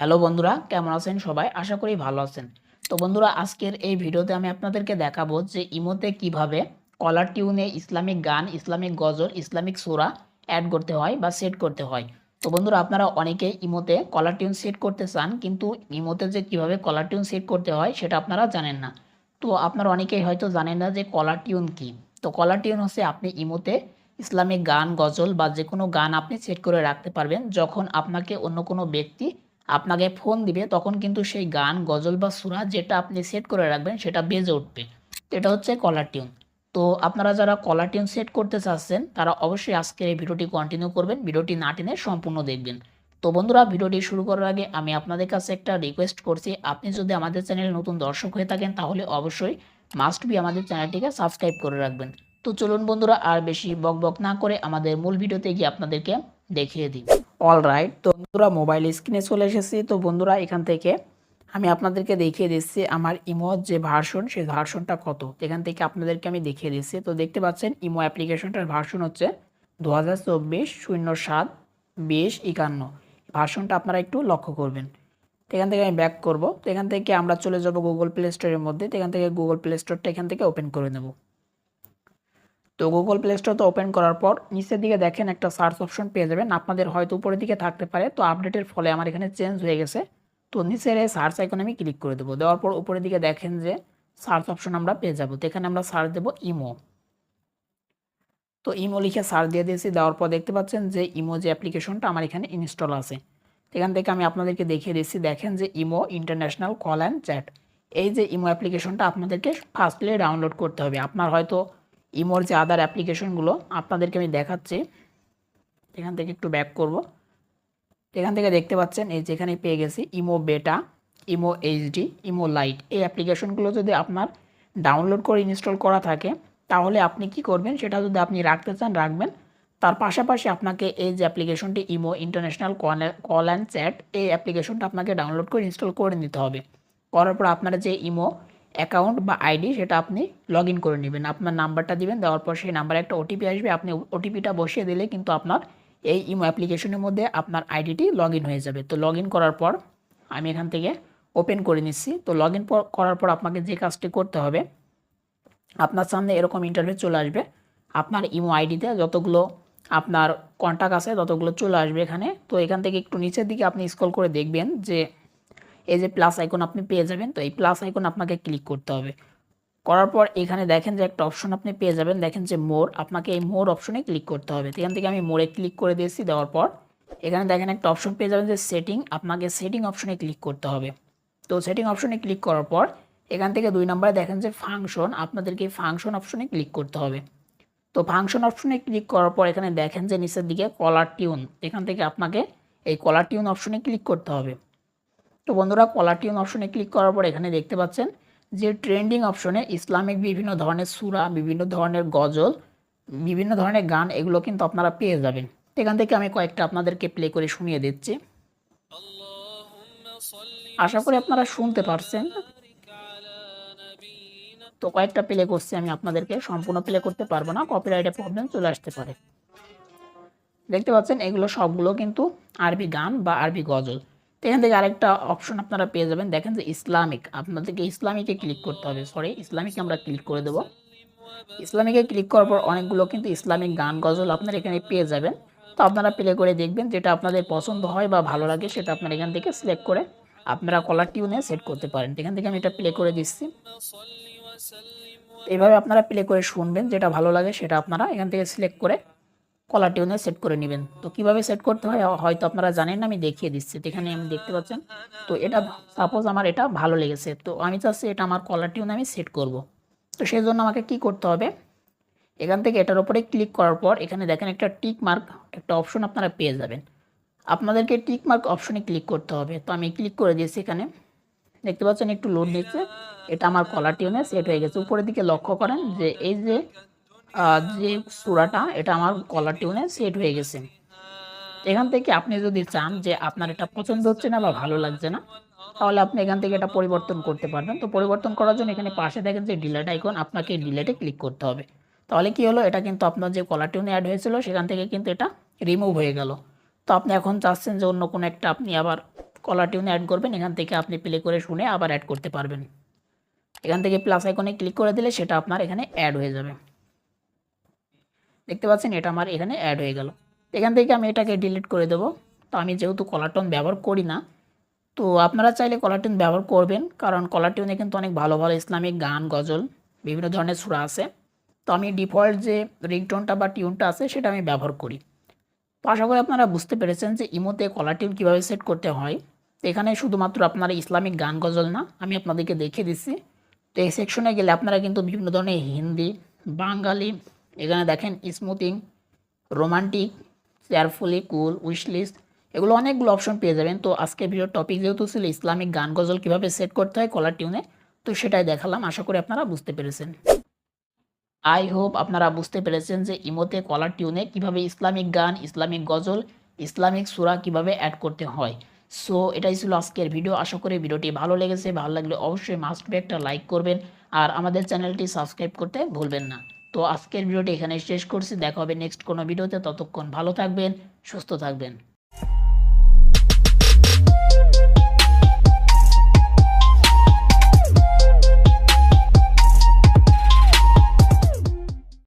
Hello বন্ধুরা, কেমন আছেন সবাই? আশা করি ভালো আছেন। তো বন্ধুরা, আজকের এই ভিডিওতে আমি আপনাদেরকে দেখাবো যে ইমোতে কীভাবে কলার টিউনে ইসলামিক গান, ইসলামিক গজল, ইসলামিক সোরা অ্যাড করতে হয় বা সেট করতে হয়। তো বন্ধুরা, আপনারা অনেকে ইমোতে কলার টিউন সেট করতে চান, কিন্তু ইমোতে যে কীভাবে কলার টিউন সেট করতে হয় সেটা আপনারা জানেন না। তো আপনারা অনেকেই হয়তো জানেন না যে কলার টিউন কী। তো কলার টিউন হচ্ছে আপনি ইমোতে ইসলামিক গান, গজল বা যে কোনো গান আপনি সেট করে রাখতে পারবেন, যখন আপনাকে অন্য কোনো ব্যক্তি আপনাকে ফোন দিবে, তখন কিন্তু সেই গান, গজল বা সুরা যেটা আপনি সেট করে রাখবেন, সেটা বেজে উঠবে। এটা হচ্ছে কলার টিউন তো আপনারা যারা কলার টিউন সেট করতে চাচ্ছেন, তারা অবশ্যই আজকের এই ভিডিওটি কন্টিনিউ করবেন, ভিডিওটি না টেনে সম্পূর্ণ দেখবেন। তো বন্ধুরা, ভিডিওটি শুরু করার আগে আমি আপনাদের কাছে একটা রিকোয়েস্ট করছি, আপনি যদি আমাদের চ্যানেলে নতুন দর্শক হয়ে থাকেন, তাহলে অবশ্যই মাস্ট বি আমাদের চ্যানেলটিকে সাবস্ক্রাইব করে রাখবেন। তো চলুন বন্ধুরা, আর বেশি বক বক না করে আমাদের মূল ভিডিওতে গিয়ে আপনাদেরকে দেখিয়ে দিই। অল রাইট তো বন্ধুরা মোবাইল স্ক্রিনে চলে এসেছি। তো বন্ধুরা, এখান থেকে আমি আপনাদেরকে দেখিয়ে দিচ্ছি আমার ইমোর যে ভার্সন সেই ভার্সনটা কত। এখান থেকে আপনাদেরকে আমি দেখিয়ে দিচ্ছি। তো দেখতে পাচ্ছেন ইমো অ্যাপ্লিকেশনটার ভার্সন হচ্ছে দু হাজার চব্বিশ শূন্য সাত বিশ একান্ন। ভার্সনটা আপনারা একটু লক্ষ্য করবেন। এখান থেকে আমি ব্যাক করব। তো এখান থেকে আমরা চলে যাব গুগল প্লে স্টোরের মধ্যে। এখান থেকে গুগল প্লে স্টোরটা এখান থেকে ওপেন করে নেব। তো গুগল প্লে স্টোর তো ওপেন করার পর নিচের দিকে দেখেন একটা সার্চ অপশন পেয়ে যাবেন। আপনাদের হয়তো উপরের দিকে থাকতে পারে। তো আপডেটের ফলে আমার এখানে চেঞ্জ হয়ে গেছে। তো নিচের এই সার্চ আইকনে আমি ক্লিক করে দেবো। দেওয়ার পর উপরের দিকে দেখেন যে সার্চ অপশন আমরা পেয়ে যাব। তো এখানে আমরা সার্চ দেবো ইমো তো ইমো লিখে সার্চ দিয়ে দিয়েছি। দেওয়ার পর দেখতে পাচ্ছেন যে ইমো যে অ্যাপ্লিকেশনটা আমার এখানে ইনস্টল আছে। এখান থেকে আমি আপনাদেরকে দেখিয়ে দিচ্ছি। দেখেন যে imo international call and chat এই যে ইমো অ্যাপ্লিকেশনটা আপনাদেরকে ফার্স্টলি ডাউনলোড করতে হবে। আপনার হয়তো ইমোর যে আদার অ্যাপ্লিকেশনগুলো আপনাদেরকে আমি দেখাচ্ছি। এখান থেকে একটু ব্যাক করব। এখান থেকে দেখতে পাচ্ছেন, এই যেখানে পেয়ে গেছি ইমো বেটা ইমো এইচডি ইমো লাইট এই অ্যাপ্লিকেশনগুলো যদি আপনার ডাউনলোড করে ইনস্টল করা থাকে, তাহলে আপনি কি করবেন? সেটা যদি আপনি রাখতে চান, রাখবেন। তার পাশাপাশি আপনাকে এই যে অ্যাপ্লিকেশনটি Imo international call and chat এই অ্যাপ্লিকেশনটা আপনাকে ডাউনলোড করে ইনস্টল করে নিতে হবে। করার পর আপনার যে ইমো অ্যাকাউন্ট বা আইডি সেটা আপনি লগ ইন করে নেবেন। আপনার নাম্বারটা দিবেন, দেওয়ার পর সেই নাম্বারে একটা ওটিপি আসবে। আপনি ওটিপিটা বসিয়ে দিলে কিন্তু আপনার এই ইমো অ্যাপ্লিকেশনের মধ্যে আপনার আইডিটি লগ ইন হয়ে যাবে। তো লগ ইন করার পর আমি এখান থেকে ওপেন করে নিচ্ছি। তো লগ ইন করার পর আপনাকে যে কাজটি করতে হবে, আপনার সামনে এরকম ইন্টারভিউ চলে আসবে। আপনার ইমো আইডিতে যতগুলো আপনার কন্ট্যাক্ট আছে ততগুলো চলে আসবে এখানে। তো এখান থেকে একটু নিচের দিকে আপনি স্ক্রল করে দেখবেন যে এই যে প্লাস আইকন আপনি পেয়ে যাবেন, তো এই প্লাস আইকন আপনাকে ক্লিক করতে হবে। করার পর এখানে দেখেন যে একটা অপশন আপনি পেয়ে যাবেন, দেখেন যে মোর আপনাকে এই মোর অপশনে ক্লিক করতে হবে। এখান থেকে আমি মোড়ে ক্লিক করে দিয়েছি, দেওয়ার পর এখানে দেখেন একটা অপশন পেয়ে যাবেন যে সেটিং আপনাকে সেটিং অপশনে ক্লিক করতে হবে। তো সেটিং অপশনে ক্লিক করার পর এখান থেকে দুই নম্বরে দেখেন যে ফাংশন আপনাদেরকে ফাংশন অপশনে ক্লিক করতে হবে। তো ফাংশন অপশনে ক্লিক করার পর এখানে দেখেন যে নিচের দিকে কলার টিউন এখান থেকে আপনাকে এই কলার টিউন অপশনে ক্লিক করতে হবে। তো বন্ধুরা কলার টিউন অপশনে ক্লিক করার পর এখানে দেখতে পাচ্ছেন যে ট্রেন্ডিং অপশনে ইসলামিক বিভিন্ন ধরনের সুরা, বিভিন্ন ধরনের গজল, বিভিন্ন ধরনের গান এগুলো কিন্তু আপনারা পেয়ে যাবেন। এখান থেকে আমি কয়েকটা আপনাদেরকে প্লে করে শুনিয়ে দিচ্ছি। আশা করি আপনারা শুনতে পারছেন। তো কয়েকটা প্লে করছি আমি আপনাদেরকে, সম্পূর্ণ প্লে করতে পারব না কপিরাইটের প্রবলেম চলে আসতে পারে। দেখতে পাচ্ছেন এগুলো সবগুলো কিন্তু আরবি গান বা আরবি গজল। এখান থেকে আরেকটা অপশন আপনারা পেয়ে যাবেন। দেখেন যে ইসলামিক, আপনাদেরকে ইসলামিকে ক্লিক করতে হবে। সরি ইসলামিকে আমরা ক্লিক করে দেবো। ইসলামিকে ক্লিক করার পর অনেকগুলো কিন্তু ইসলামিক গান, গজল আপনারা এখানে পেয়ে যাবেন। তো আপনারা প্লে করে দেখবেন যেটা আপনাদের পছন্দ হয় বা ভালো লাগে সেটা আপনারা এখান থেকে সিলেক্ট করে আপনারা কলার টিউনে সেট করতে পারেন। এখান থেকে আমি এটা প্লে করে দিচ্ছি। এইভাবে আপনারা প্লে করে শুনবেন যেটা ভালো লাগে সেটা আপনারা এখান থেকে সিলেক্ট করে কলার টিউনে সেট করে নেবেন। তো কীভাবে সেট করতে হয়, হয়তো আপনারা জানেন আমি দেখিয়ে দিচ্ছি। এখানে আমি দেখতে পাচ্ছেন। তো এটা সাপোজ আমার এটা ভালো লেগেছে, তো আমি চাচ্ছি এটা আমার কলার টিউনে আমি সেট করব। তো সেই জন্য আমাকে কি করতে হবে? এখান থেকে এটার উপরে ক্লিক করার পর, এখানে দেখেন একটা টিক মার্ক একটা অপশন আপনারা পেয়ে যাবেন। আপনাদেরকে টিক মার্ক অপশনে ক্লিক করতে হবে। তো আমি ক্লিক করে দিয়েছি এখানে। দেখতে পাচ্ছেন একটু লোড নিচ্ছে এটা আমার কলার টিউনে সেট হয়ে গেছে। উপরের দিকে লক্ষ্য করেন যে, এই যে যে সুরাটা, এটা আমার কলার টিউনে সেট হয়ে গেছে। এখান থেকে আপনি যদি চান যে আপনার এটা পছন্দ হচ্ছে না বা ভালো লাগছে না, তাহলে আপনি এখান থেকে এটা পরিবর্তন করতে পারবেন। তো পরিবর্তন করার জন্য এখানে পাশে দেখেন যে ডিলেট আইকন আপনাকে ডিলেটে ক্লিক করতে হবে। তাহলে কি হলো? এটা কিন্তু আপনার যে কলার টিউনে অ্যাড হয়েছিল, সেখান থেকে কিন্তু এটা রিমুভ হয়ে গেল। তো আপনি এখন চাচ্ছেন যে অন্য কোনো একটা আপনি আবার কলার টিউনে অ্যাড করবেন, এখান থেকে আপনি প্লে করে শুনে আবার অ্যাড করতে পারবেন। এখান থেকে প্লাস আইকনে ক্লিক করে দিলে সেটা আপনার এখানে অ্যাড হয়ে যাবে। দেখতে পাচ্ছেন, এটা আমার এখানে অ্যাড হয়ে গেল। এখান থেকে আমি এটাকে ডিলিট করে দেবো। তো আমি যেহেতু কলার টোন ব্যবহার করি না, তো আপনারা চাইলে কলার টিউন ব্যবহার করবেন, কারণ কলার টিউনে কিন্তু অনেক ভালো ভালো ইসলামিক গান, গজল, বিভিন্ন ধরনের সুরা আছে। তো আমি ডিফল্ট যে রিংটোনটা বা টিউনটা আছে, সেটা আমি ব্যবহার করি। তো আশা করি আপনারা বুঝতে পেরেছেন যে ইমোতে কলার টিউন কীভাবে সেট করতে হয়। তো এখানে শুধুমাত্র আপনারা ইসলামিক গান, গজল না, আমি আপনাদেরকে দেখিয়ে দিচ্ছি। তো এই সেকশনে গেলে আপনারা কিন্তু বিভিন্ন ধরনের হিন্দি, বাঙালি এখানে দেখেন smoothing romantic cheerfully cool wishlist এগুলো অনেকগুলো অপশন পেয়ে যাবেন। তো আজকে ভিডিওর টপিক যেহেতু ছিল ইসলামিক গান গজল কীভাবে সেট করতে হয় কলার টিউনে তো সেটাই দেখালাম। আশা করি আপনারা বুঝতে পেরেছেন। আই হোপ আপনারা বুঝতে পেরেছেন যে ইমোতে কলার টিউনে কীভাবে ইসলামিক গান, ইসলামিক গজল, ইসলামিক সুরা কীভাবে অ্যাড করতে হয়। সো এটাই ছিল আজকের ভিডিও আশা করি ভিডিওটি ভালো লেগেছে। ভালো লাগলে অবশ্যই মাস্ট একটা লাইক করবেন। আর আমাদের চ্যানেলটি সাবস্ক্রাইব করতে ভুলবেন না। তো আজকের ভিডিওটি এখানে শেষ করছি। দেখা হবে নেক্সট কোনো ভিডিওতে। ততক্ষণ ভালো থাকবেন, সুস্থ থাকবেন।